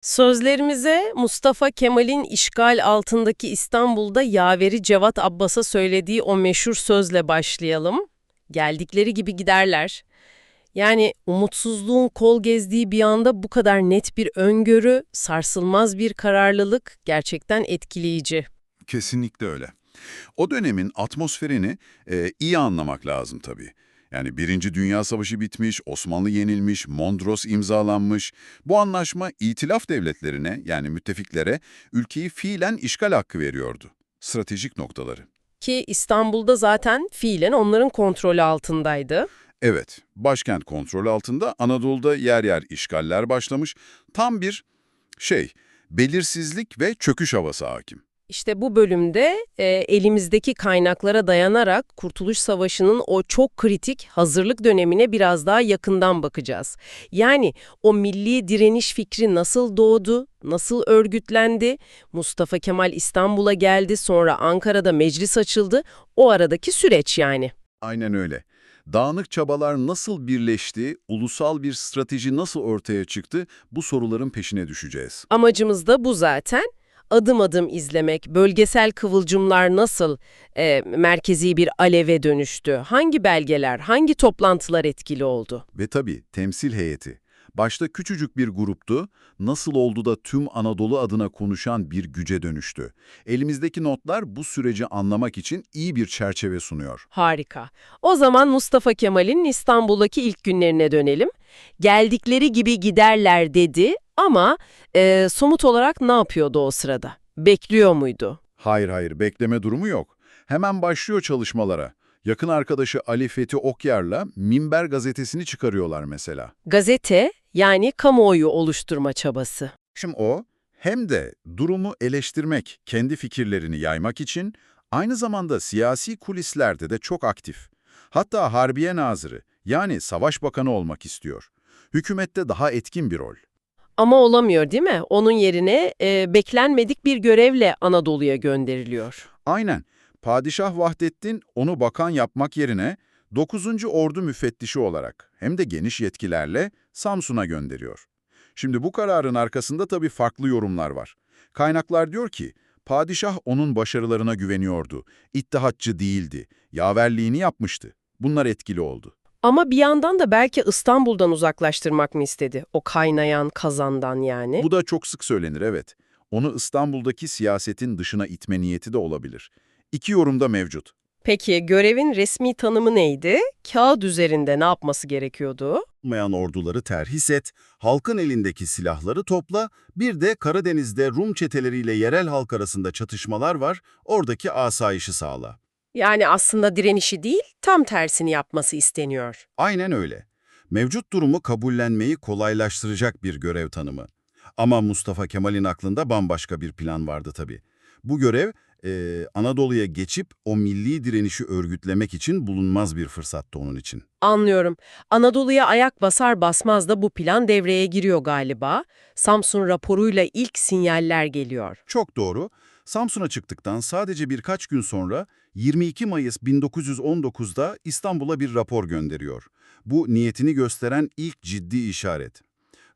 Sözlerimize Mustafa Kemal'in işgal altındaki İstanbul'da yaveri Cevat Abbas'a söylediği o meşhur sözle başlayalım. Geldikleri gibi giderler. Yani umutsuzluğun kol gezdiği bir anda bu kadar net bir öngörü, sarsılmaz bir kararlılık gerçekten etkileyici. Kesinlikle öyle. O dönemin atmosferini e, iyi anlamak lazım tabii. Yani Birinci Dünya Savaşı bitmiş, Osmanlı yenilmiş, Mondros imzalanmış. Bu anlaşma itilaf devletlerine yani müttefiklere ülkeyi fiilen işgal hakkı veriyordu. Stratejik noktaları. Ki İstanbul'da zaten fiilen onların kontrolü altındaydı. Evet, başkent kontrol altında Anadolu'da yer yer işgaller başlamış. Tam bir şey, belirsizlik ve çöküş havası hakim. İşte bu bölümde e, elimizdeki kaynaklara dayanarak Kurtuluş Savaşı'nın o çok kritik hazırlık dönemine biraz daha yakından bakacağız. Yani o milli direniş fikri nasıl doğdu, nasıl örgütlendi, Mustafa Kemal İstanbul'a geldi, sonra Ankara'da meclis açıldı, o aradaki süreç yani. Aynen öyle. Dağınık çabalar nasıl birleşti, ulusal bir strateji nasıl ortaya çıktı bu soruların peşine düşeceğiz. Amacımız da bu zaten. Adım adım izlemek, bölgesel kıvılcımlar nasıl e, merkezi bir aleve dönüştü, hangi belgeler, hangi toplantılar etkili oldu? Ve tabii temsil heyeti. Başta küçücük bir gruptu, nasıl oldu da tüm Anadolu adına konuşan bir güce dönüştü. Elimizdeki notlar bu süreci anlamak için iyi bir çerçeve sunuyor. Harika. O zaman Mustafa Kemal'in İstanbul'daki ilk günlerine dönelim. Geldikleri gibi giderler dedi ama e, somut olarak ne yapıyordu o sırada? Bekliyor muydu? Hayır hayır, bekleme durumu yok. Hemen başlıyor çalışmalara. Yakın arkadaşı Ali Fethi Okyar'la Minber gazetesini çıkarıyorlar mesela. Gazete yani kamuoyu oluşturma çabası. Şimdi o hem de durumu eleştirmek, kendi fikirlerini yaymak için aynı zamanda siyasi kulislerde de çok aktif. Hatta Harbiye Nazırı yani Savaş Bakanı olmak istiyor. Hükümette daha etkin bir rol. Ama olamıyor değil mi? Onun yerine e, beklenmedik bir görevle Anadolu'ya gönderiliyor. Aynen. Padişah Vahdettin onu bakan yapmak yerine 9. Ordu müfettişi olarak hem de geniş yetkilerle Samsun'a gönderiyor. Şimdi bu kararın arkasında tabii farklı yorumlar var. Kaynaklar diyor ki, padişah onun başarılarına güveniyordu, ittihatçı değildi, yaverliğini yapmıştı. Bunlar etkili oldu. Ama bir yandan da belki İstanbul'dan uzaklaştırmak mı istedi? O kaynayan kazandan yani. Bu da çok sık söylenir evet. Onu İstanbul'daki siyasetin dışına itme niyeti de olabilir. İki yorum da mevcut. Peki görevin resmi tanımı neydi? Kağıt üzerinde ne yapması gerekiyordu? olmayan orduları terhis et, halkın elindeki silahları topla, bir de Karadeniz'de Rum çeteleriyle yerel halk arasında çatışmalar var, oradaki asayişi sağla. Yani aslında direnişi değil, tam tersini yapması isteniyor. Aynen öyle. Mevcut durumu kabullenmeyi kolaylaştıracak bir görev tanımı. Ama Mustafa Kemal'in aklında bambaşka bir plan vardı tabii. Bu görev, eee, Anadolu'ya geçip o milli direnişi örgütlemek için bulunmaz bir fırsattı onun için. Anlıyorum. Anadolu'ya ayak basar basmaz da bu plan devreye giriyor galiba. Samsun raporuyla ilk sinyaller geliyor. Çok doğru. Samsun'a çıktıktan sadece birkaç gün sonra 22 Mayıs 1919'da İstanbul'a bir rapor gönderiyor. Bu niyetini gösteren ilk ciddi işaret.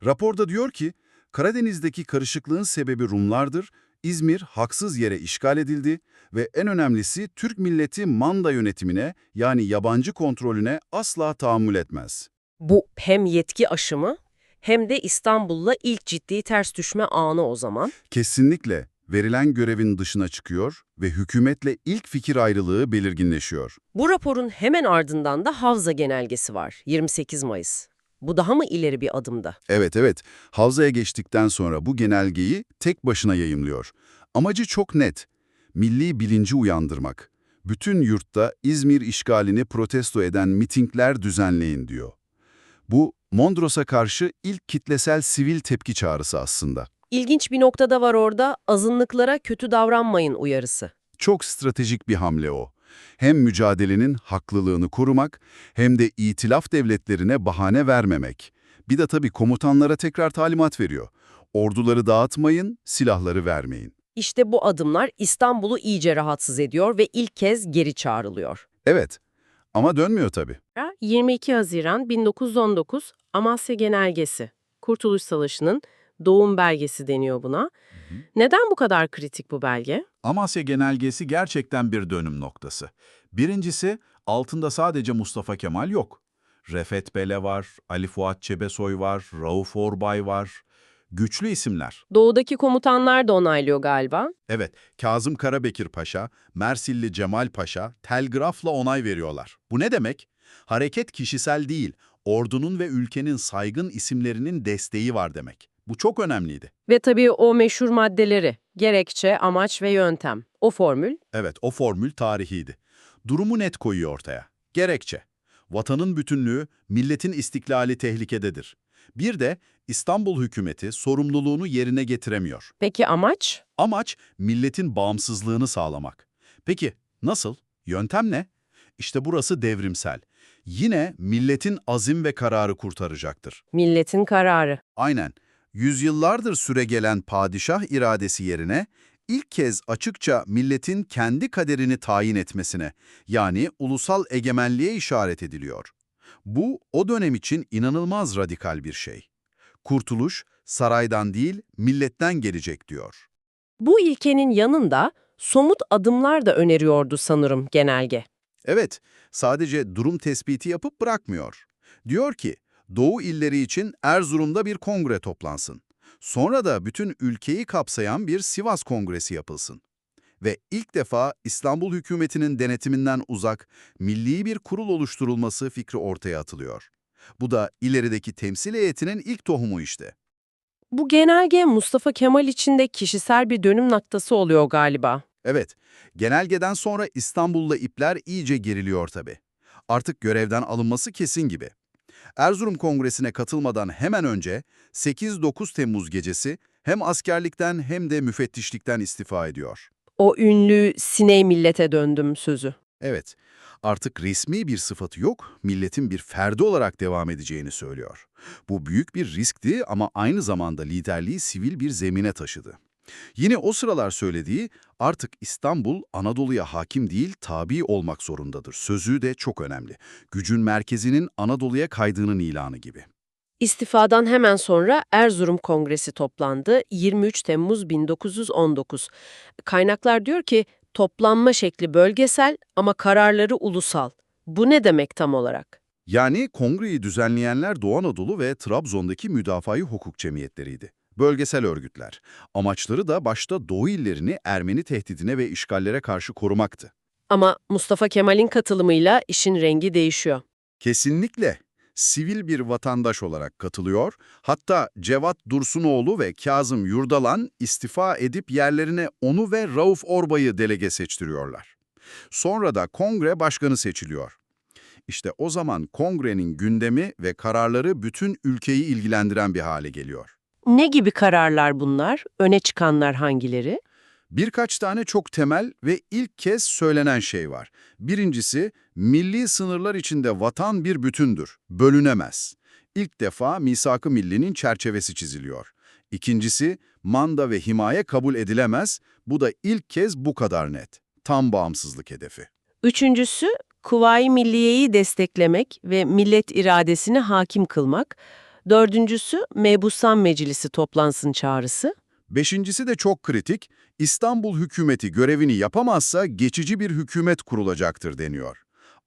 Raporda diyor ki, Karadeniz'deki karışıklığın sebebi Rumlardır, İzmir haksız yere işgal edildi ve en önemlisi Türk milleti manda yönetimine yani yabancı kontrolüne asla tahammül etmez. Bu hem yetki aşımı hem de İstanbul'la ilk ciddi ters düşme anı o zaman. Kesinlikle verilen görevin dışına çıkıyor ve hükümetle ilk fikir ayrılığı belirginleşiyor. Bu raporun hemen ardından da Havza Genelgesi var 28 Mayıs. Bu daha mı ileri bir adımda? Evet evet, Havza'ya geçtikten sonra bu genelgeyi tek başına yayımlıyor. Amacı çok net, milli bilinci uyandırmak. Bütün yurtta İzmir işgalini protesto eden mitingler düzenleyin diyor. Bu, Mondros'a karşı ilk kitlesel sivil tepki çağrısı aslında. İlginç bir noktada var orada azınlıklara kötü davranmayın uyarısı. Çok stratejik bir hamle o. Hem mücadelenin haklılığını korumak hem de itilaf devletlerine bahane vermemek. Bir de tabii komutanlara tekrar talimat veriyor. Orduları dağıtmayın, silahları vermeyin. İşte bu adımlar İstanbul'u iyice rahatsız ediyor ve ilk kez geri çağrılıyor. Evet ama dönmüyor tabii. 22 Haziran 1919 Amasya Genelgesi. Kurtuluş Savaşı'nın Doğum belgesi deniyor buna. Neden bu kadar kritik bu belge? Amasya Genelgesi gerçekten bir dönüm noktası. Birincisi, altında sadece Mustafa Kemal yok. Refet Bele var, Ali Fuat Çebesoy var, Rauf Orbay var. Güçlü isimler. Doğudaki komutanlar da onaylıyor galiba. Evet, Kazım Karabekir Paşa, Mersilli Cemal Paşa telgrafla onay veriyorlar. Bu ne demek? Hareket kişisel değil, ordunun ve ülkenin saygın isimlerinin desteği var demek. Bu çok önemliydi. Ve tabii o meşhur maddeleri, gerekçe, amaç ve yöntem. O formül Evet, o formül tarihiydi. Durumu net koyuyor ortaya. Gerekçe. Vatanın bütünlüğü, milletin istiklali tehlikededir. Bir de İstanbul hükümeti sorumluluğunu yerine getiremiyor. Peki amaç? Amaç milletin bağımsızlığını sağlamak. Peki nasıl? Yöntem ne? İşte burası devrimsel. Yine milletin azim ve kararı kurtaracaktır. Milletin kararı. Aynen. Yüzyıllardır süregelen padişah iradesi yerine ilk kez açıkça milletin kendi kaderini tayin etmesine, yani ulusal egemenliğe işaret ediliyor. Bu, o dönem için inanılmaz radikal bir şey. Kurtuluş, saraydan değil, milletten gelecek diyor. Bu ilkenin yanında somut adımlar da öneriyordu sanırım genelge. Evet, sadece durum tespiti yapıp bırakmıyor. Diyor ki, Doğu illeri için Erzurum'da bir kongre toplansın. Sonra da bütün ülkeyi kapsayan bir Sivas Kongresi yapılsın. Ve ilk defa İstanbul hükümetinin denetiminden uzak, milli bir kurul oluşturulması fikri ortaya atılıyor. Bu da ilerideki temsil heyetinin ilk tohumu işte. Bu genelge Mustafa Kemal için de kişisel bir dönüm noktası oluyor galiba. Evet, genelgeden sonra İstanbul'la ipler iyice geriliyor tabii. Artık görevden alınması kesin gibi. Erzurum Kongresi'ne katılmadan hemen önce 8-9 Temmuz gecesi hem askerlikten hem de müfettişlikten istifa ediyor. O ünlü siney millete döndüm sözü. Evet, artık resmi bir sıfatı yok, milletin bir ferdi olarak devam edeceğini söylüyor. Bu büyük bir riskti ama aynı zamanda liderliği sivil bir zemine taşıdı. Yine o sıralar söylediği artık İstanbul Anadolu'ya hakim değil tabi olmak zorundadır. Sözü de çok önemli. Gücün merkezinin Anadolu'ya kaydığının ilanı gibi. İstifadan hemen sonra Erzurum Kongresi toplandı 23 Temmuz 1919. Kaynaklar diyor ki toplanma şekli bölgesel ama kararları ulusal. Bu ne demek tam olarak? Yani kongreyi düzenleyenler Doğu Anadolu ve Trabzon'daki müdafaa hukuk cemiyetleriydi. Bölgesel örgütler. Amaçları da başta Doğu illerini Ermeni tehdidine ve işgallere karşı korumaktı. Ama Mustafa Kemal'in katılımıyla işin rengi değişiyor. Kesinlikle sivil bir vatandaş olarak katılıyor. Hatta Cevat Dursunoğlu ve Kazım Yurdalan istifa edip yerlerine onu ve Rauf Orbay'ı delege seçtiriyorlar. Sonra da kongre başkanı seçiliyor. İşte o zaman kongrenin gündemi ve kararları bütün ülkeyi ilgilendiren bir hale geliyor. Ne gibi kararlar bunlar? Öne çıkanlar hangileri? Birkaç tane çok temel ve ilk kez söylenen şey var. Birincisi, milli sınırlar içinde vatan bir bütündür, bölünemez. İlk defa misak-ı millinin çerçevesi çiziliyor. İkincisi, manda ve himaye kabul edilemez. Bu da ilk kez bu kadar net. Tam bağımsızlık hedefi. Üçüncüsü, Kuvayi Milliye'yi desteklemek ve millet iradesine hakim kılmak. Dördüncüsü, Mebusan Meclisi toplansın çağrısı. Beşincisi de çok kritik, İstanbul hükümeti görevini yapamazsa geçici bir hükümet kurulacaktır deniyor.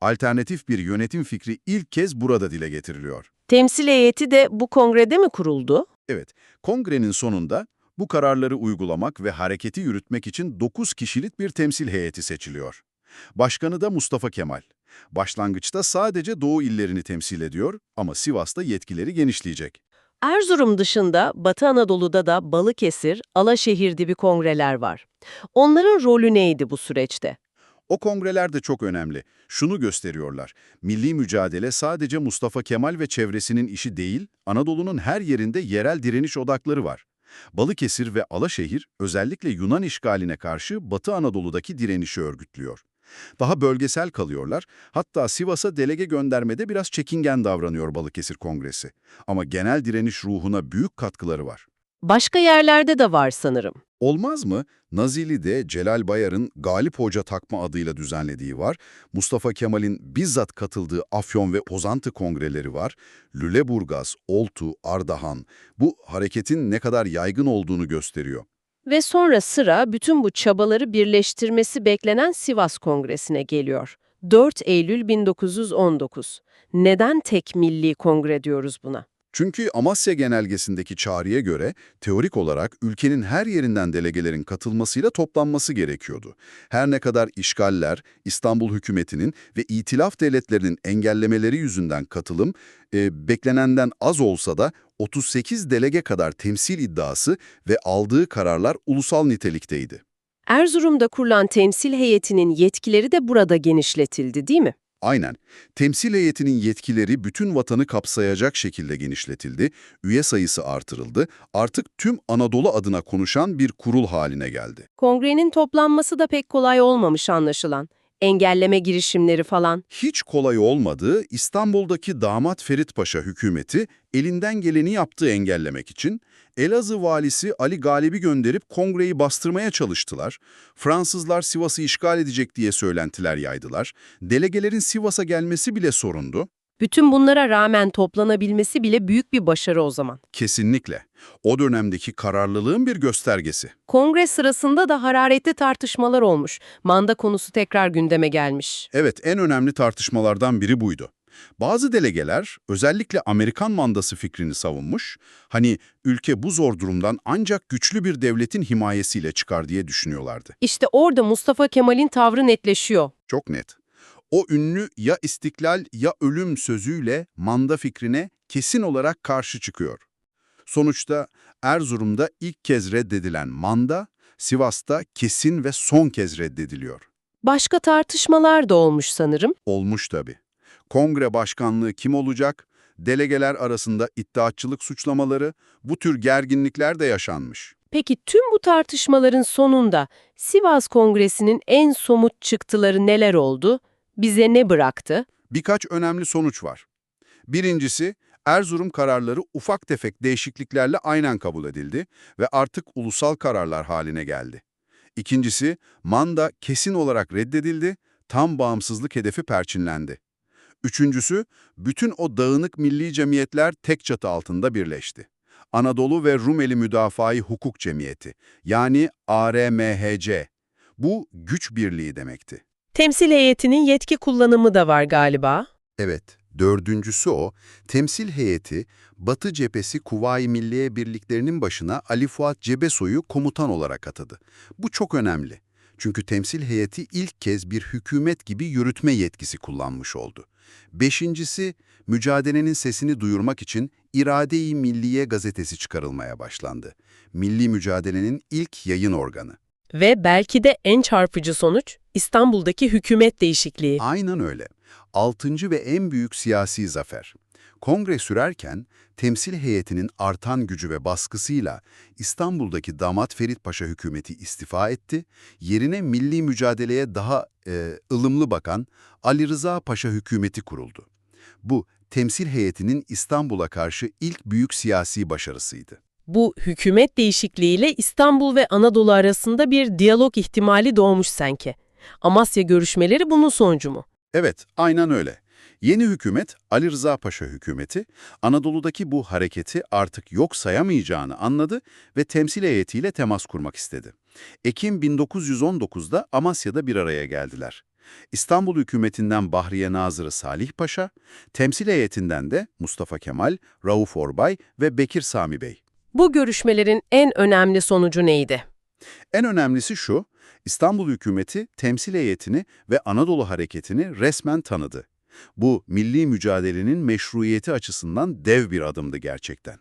Alternatif bir yönetim fikri ilk kez burada dile getiriliyor. Temsil heyeti de bu kongrede mi kuruldu? Evet, kongrenin sonunda bu kararları uygulamak ve hareketi yürütmek için 9 kişilik bir temsil heyeti seçiliyor. Başkanı da Mustafa Kemal. Başlangıçta sadece Doğu illerini temsil ediyor ama Sivas'ta yetkileri genişleyecek. Erzurum dışında Batı Anadolu'da da Balıkesir, Alaşehir gibi kongreler var. Onların rolü neydi bu süreçte? O kongreler de çok önemli. Şunu gösteriyorlar. Milli mücadele sadece Mustafa Kemal ve çevresinin işi değil, Anadolu'nun her yerinde yerel direniş odakları var. Balıkesir ve Alaşehir özellikle Yunan işgaline karşı Batı Anadolu'daki direnişi örgütlüyor. Daha bölgesel kalıyorlar, hatta Sivas'a delege göndermede biraz çekingen davranıyor Balıkesir Kongresi. Ama genel direniş ruhuna büyük katkıları var. Başka yerlerde de var sanırım. Olmaz mı? Nazilli'de Celal Bayar'ın Galip Hoca takma adıyla düzenlediği var. Mustafa Kemal'in bizzat katıldığı Afyon ve Pozantı kongreleri var. Lüleburgaz, Oltu, Ardahan bu hareketin ne kadar yaygın olduğunu gösteriyor. Ve sonra sıra bütün bu çabaları birleştirmesi beklenen Sivas Kongresi'ne geliyor. 4 Eylül 1919. Neden tek milli kongre diyoruz buna? Çünkü Amasya Genelgesi'ndeki çağrıya göre teorik olarak ülkenin her yerinden delegelerin katılmasıyla toplanması gerekiyordu. Her ne kadar işgaller, İstanbul hükümetinin ve itilaf devletlerinin engellemeleri yüzünden katılım e, beklenenden az olsa da 38 delege kadar temsil iddiası ve aldığı kararlar ulusal nitelikteydi. Erzurum'da kurulan temsil heyetinin yetkileri de burada genişletildi değil mi? Aynen. Temsil heyetinin yetkileri bütün vatanı kapsayacak şekilde genişletildi, üye sayısı artırıldı, artık tüm Anadolu adına konuşan bir kurul haline geldi. Kongrenin toplanması da pek kolay olmamış anlaşılan. Engelleme girişimleri falan. Hiç kolay olmadığı İstanbul'daki damat Ferit Paşa hükümeti elinden geleni yaptı engellemek için. Elazığ valisi Ali Galip'i gönderip kongreyi bastırmaya çalıştılar. Fransızlar Sivas'ı işgal edecek diye söylentiler yaydılar. Delegelerin Sivas'a gelmesi bile sorundu. Bütün bunlara rağmen toplanabilmesi bile büyük bir başarı o zaman. Kesinlikle. O dönemdeki kararlılığın bir göstergesi. Kongre sırasında da hararetli tartışmalar olmuş. Manda konusu tekrar gündeme gelmiş. Evet, en önemli tartışmalardan biri buydu. Bazı delegeler özellikle Amerikan mandası fikrini savunmuş, hani ülke bu zor durumdan ancak güçlü bir devletin himayesiyle çıkar diye düşünüyorlardı. İşte orada Mustafa Kemal'in tavrı netleşiyor. Çok net. O ünlü ya istiklal ya ölüm sözüyle manda fikrine kesin olarak karşı çıkıyor. Sonuçta Erzurum'da ilk kez reddedilen manda, Sivas'ta kesin ve son kez reddediliyor. Başka tartışmalar da olmuş sanırım. Olmuş tabii. Kongre başkanlığı kim olacak? Delegeler arasında iddiatçılık suçlamaları, bu tür gerginlikler de yaşanmış. Peki tüm bu tartışmaların sonunda Sivas Kongresi'nin en somut çıktıları neler oldu? Bize ne bıraktı? Birkaç önemli sonuç var. Birincisi, Erzurum kararları ufak tefek değişikliklerle aynen kabul edildi ve artık ulusal kararlar haline geldi. İkincisi, Manda kesin olarak reddedildi, tam bağımsızlık hedefi perçinlendi. Üçüncüsü, bütün o dağınık milli cemiyetler tek çatı altında birleşti. Anadolu ve Rumeli Müdafaa-i Hukuk Cemiyeti, yani ARMHC. Bu güç birliği demekti. Temsil heyetinin yetki kullanımı da var galiba. Evet, dördüncüsü o, temsil heyeti, Batı Cephesi Kuvayi Milliye Birliklerinin başına Ali Fuat Cebesoy'u komutan olarak atadı. Bu çok önemli. Çünkü temsil heyeti ilk kez bir hükümet gibi yürütme yetkisi kullanmış oldu. Beşincisi, mücadelenin sesini duyurmak için İrade-i Milliye gazetesi çıkarılmaya başlandı. Milli mücadelenin ilk yayın organı. Ve belki de en çarpıcı sonuç İstanbul'daki hükümet değişikliği. Aynen öyle. Altıncı ve en büyük siyasi zafer. Kongre sürerken temsil heyetinin artan gücü ve baskısıyla İstanbul'daki Damat Ferit Paşa hükümeti istifa etti, yerine milli mücadeleye daha e, ılımlı bakan Ali Rıza Paşa hükümeti kuruldu. Bu, temsil heyetinin İstanbul'a karşı ilk büyük siyasi başarısıydı. Bu hükümet değişikliğiyle İstanbul ve Anadolu arasında bir diyalog ihtimali doğmuş sanki. Amasya görüşmeleri bunun sonucu mu? Evet, aynen öyle. Yeni hükümet, Ali Rıza Paşa hükümeti, Anadolu'daki bu hareketi artık yok sayamayacağını anladı ve temsil heyetiyle temas kurmak istedi. Ekim 1919'da Amasya'da bir araya geldiler. İstanbul hükümetinden Bahriye Nazırı Salih Paşa, temsil heyetinden de Mustafa Kemal, Rauf Orbay ve Bekir Sami Bey. Bu görüşmelerin en önemli sonucu neydi? En önemlisi şu, İstanbul hükümeti temsil heyetini ve Anadolu hareketini resmen tanıdı. Bu milli mücadelenin meşruiyeti açısından dev bir adımdı gerçekten.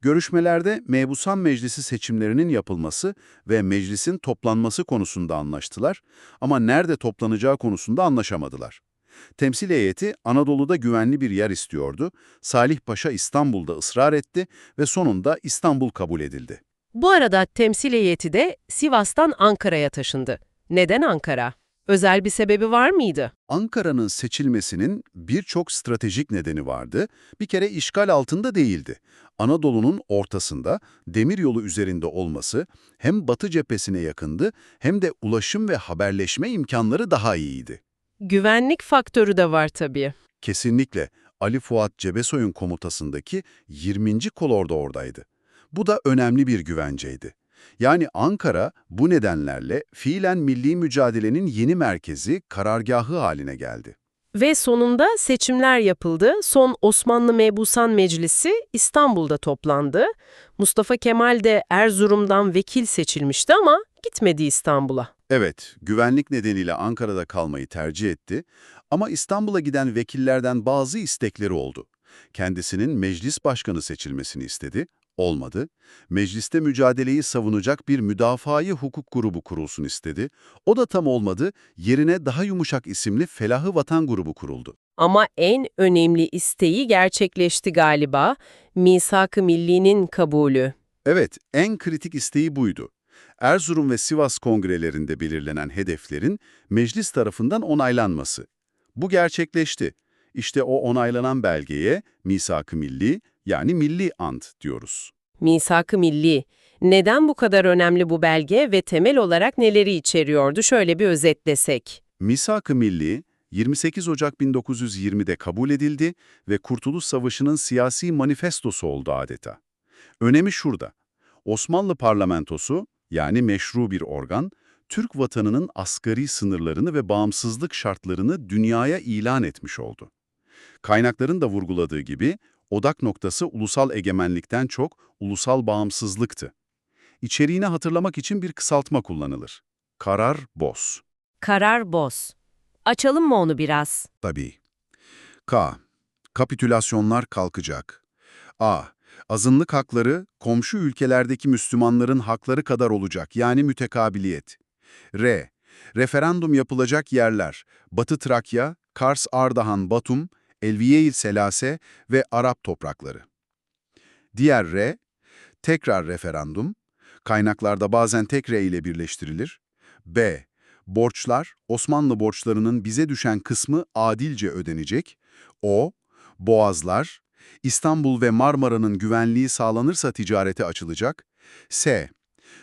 Görüşmelerde Mebusan Meclisi seçimlerinin yapılması ve meclisin toplanması konusunda anlaştılar ama nerede toplanacağı konusunda anlaşamadılar. Temsil heyeti Anadolu'da güvenli bir yer istiyordu. Salih Paşa İstanbul'da ısrar etti ve sonunda İstanbul kabul edildi. Bu arada temsil heyeti de Sivas'tan Ankara'ya taşındı. Neden Ankara? Özel bir sebebi var mıydı? Ankara'nın seçilmesinin birçok stratejik nedeni vardı. Bir kere işgal altında değildi. Anadolu'nun ortasında, demiryolu üzerinde olması hem Batı cephesine yakındı hem de ulaşım ve haberleşme imkanları daha iyiydi. Güvenlik faktörü de var tabii. Kesinlikle Ali Fuat Cebesoy'un komutasındaki 20. kolor da oradaydı. Bu da önemli bir güvenceydi. Yani Ankara bu nedenlerle fiilen milli mücadelenin yeni merkezi, karargahı haline geldi. Ve sonunda seçimler yapıldı. Son Osmanlı Mebusan Meclisi İstanbul'da toplandı. Mustafa Kemal de Erzurum'dan vekil seçilmişti ama gitmedi İstanbul'a. Evet, güvenlik nedeniyle Ankara'da kalmayı tercih etti ama İstanbul'a giden vekillerden bazı istekleri oldu. Kendisinin meclis başkanı seçilmesini istedi, olmadı. Mecliste mücadeleyi savunacak bir müdafaa-i hukuk grubu kurulsun istedi. O da tam olmadı, yerine daha yumuşak isimli Felahı Vatan grubu kuruldu. Ama en önemli isteği gerçekleşti galiba. Misak-ı Milli'nin kabulü. Evet, en kritik isteği buydu. Erzurum ve Sivas kongrelerinde belirlenen hedeflerin meclis tarafından onaylanması. Bu gerçekleşti. İşte o onaylanan belgeye Misak-ı Milli yani Milli Ant diyoruz. Misak-ı Milli. Neden bu kadar önemli bu belge ve temel olarak neleri içeriyordu? Şöyle bir özetlesek. Misak-ı Milli 28 Ocak 1920'de kabul edildi ve Kurtuluş Savaşı'nın siyasi manifestosu oldu adeta. Önemi şurada. Osmanlı parlamentosu yani meşru bir organ, Türk vatanının asgari sınırlarını ve bağımsızlık şartlarını dünyaya ilan etmiş oldu. Kaynakların da vurguladığı gibi odak noktası ulusal egemenlikten çok ulusal bağımsızlıktı. İçeriğini hatırlamak için bir kısaltma kullanılır. Karar BOS. Karar boz. Açalım mı onu biraz? Tabii. K. Kapitülasyonlar kalkacak. A. Azınlık hakları komşu ülkelerdeki Müslümanların hakları kadar olacak yani mütekabiliyet. R. Referandum yapılacak yerler Batı Trakya, Kars Ardahan Batum, Elviye-i Selase ve Arap toprakları. Diğer R. Tekrar referandum. Kaynaklarda bazen tek R ile birleştirilir. B. Borçlar, Osmanlı borçlarının bize düşen kısmı adilce ödenecek. O, boğazlar, İstanbul ve Marmara'nın güvenliği sağlanırsa ticarete açılacak. S,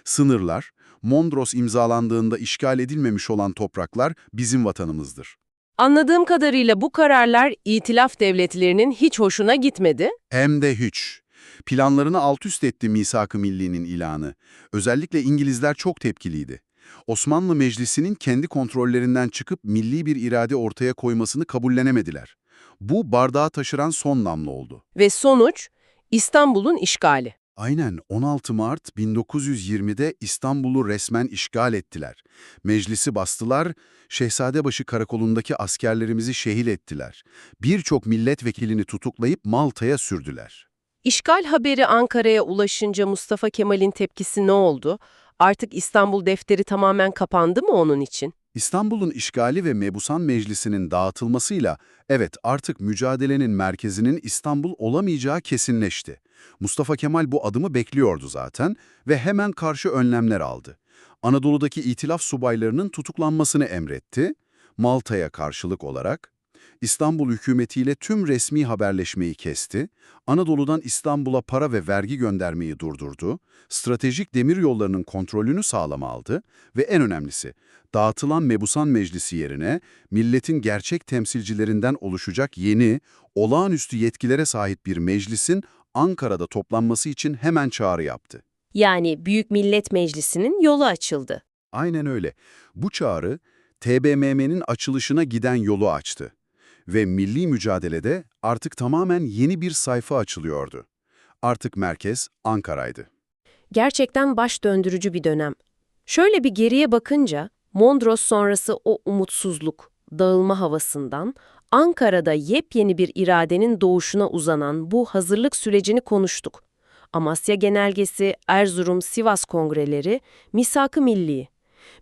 sınırlar, Mondros imzalandığında işgal edilmemiş olan topraklar bizim vatanımızdır. Anladığım kadarıyla bu kararlar itilaf devletlerinin hiç hoşuna gitmedi. Hem de hiç. Planlarını alt üst etti Misak-ı Milli'nin ilanı. Özellikle İngilizler çok tepkiliydi. Osmanlı Meclisi'nin kendi kontrollerinden çıkıp milli bir irade ortaya koymasını kabullenemediler. Bu bardağı taşıran son namlu oldu. Ve sonuç İstanbul'un işgali. Aynen 16 Mart 1920'de İstanbul'u resmen işgal ettiler. Meclisi bastılar, Şehzadebaşı karakolundaki askerlerimizi şehil ettiler. Birçok milletvekilini tutuklayıp Malta'ya sürdüler. İşgal haberi Ankara'ya ulaşınca Mustafa Kemal'in tepkisi ne oldu? Artık İstanbul defteri tamamen kapandı mı onun için? İstanbul'un işgali ve Mebusan Meclisi'nin dağıtılmasıyla evet artık mücadelenin merkezinin İstanbul olamayacağı kesinleşti. Mustafa Kemal bu adımı bekliyordu zaten ve hemen karşı önlemler aldı. Anadolu'daki itilaf subaylarının tutuklanmasını emretti. Malta'ya karşılık olarak İstanbul hükümetiyle tüm resmi haberleşmeyi kesti, Anadolu'dan İstanbul'a para ve vergi göndermeyi durdurdu, stratejik demiryollarının kontrolünü sağlama aldı ve en önemlisi, dağıtılan Mebusan Meclisi yerine milletin gerçek temsilcilerinden oluşacak yeni, olağanüstü yetkilere sahip bir meclisin Ankara'da toplanması için hemen çağrı yaptı. Yani Büyük Millet Meclisi'nin yolu açıldı. Aynen öyle. Bu çağrı, TBMM'nin açılışına giden yolu açtı. Ve milli mücadelede artık tamamen yeni bir sayfa açılıyordu. Artık merkez Ankara'ydı. Gerçekten baş döndürücü bir dönem. Şöyle bir geriye bakınca Mondros sonrası o umutsuzluk, dağılma havasından Ankara'da yepyeni bir iradenin doğuşuna uzanan bu hazırlık sürecini konuştuk. Amasya Genelgesi, Erzurum, Sivas Kongreleri, Misak-ı Milli.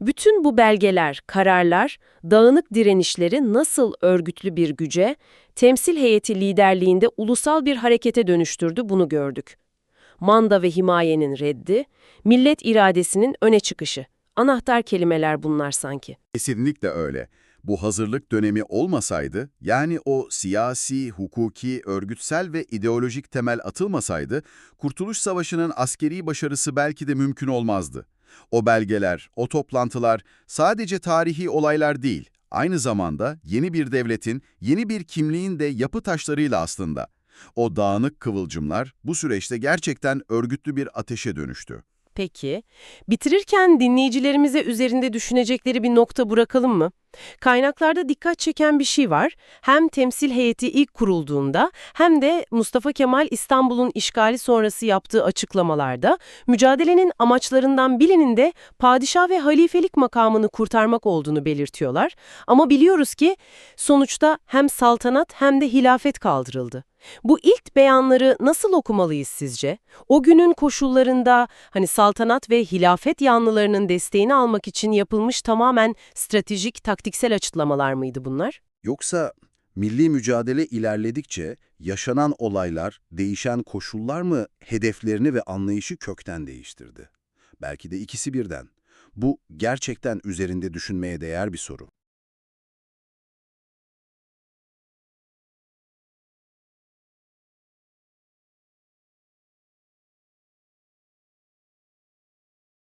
Bütün bu belgeler, kararlar, dağınık direnişleri nasıl örgütlü bir güce, temsil heyeti liderliğinde ulusal bir harekete dönüştürdü bunu gördük. Manda ve himayenin reddi, millet iradesinin öne çıkışı. Anahtar kelimeler bunlar sanki. Kesinlikle öyle. Bu hazırlık dönemi olmasaydı, yani o siyasi, hukuki, örgütsel ve ideolojik temel atılmasaydı, Kurtuluş Savaşı'nın askeri başarısı belki de mümkün olmazdı. O belgeler, o toplantılar sadece tarihi olaylar değil, aynı zamanda yeni bir devletin, yeni bir kimliğin de yapı taşlarıyla aslında. O dağınık kıvılcımlar bu süreçte gerçekten örgütlü bir ateşe dönüştü. Peki, bitirirken dinleyicilerimize üzerinde düşünecekleri bir nokta bırakalım mı? Kaynaklarda dikkat çeken bir şey var. Hem temsil heyeti ilk kurulduğunda hem de Mustafa Kemal İstanbul'un işgali sonrası yaptığı açıklamalarda mücadelenin amaçlarından birinin de padişah ve halifelik makamını kurtarmak olduğunu belirtiyorlar. Ama biliyoruz ki sonuçta hem saltanat hem de hilafet kaldırıldı. Bu ilk beyanları nasıl okumalıyız sizce? O günün koşullarında hani saltanat ve hilafet yanlılarının desteğini almak için yapılmış tamamen stratejik, taktiksel açıklamalar mıydı bunlar? Yoksa milli mücadele ilerledikçe yaşanan olaylar, değişen koşullar mı hedeflerini ve anlayışı kökten değiştirdi? Belki de ikisi birden. Bu gerçekten üzerinde düşünmeye değer bir soru.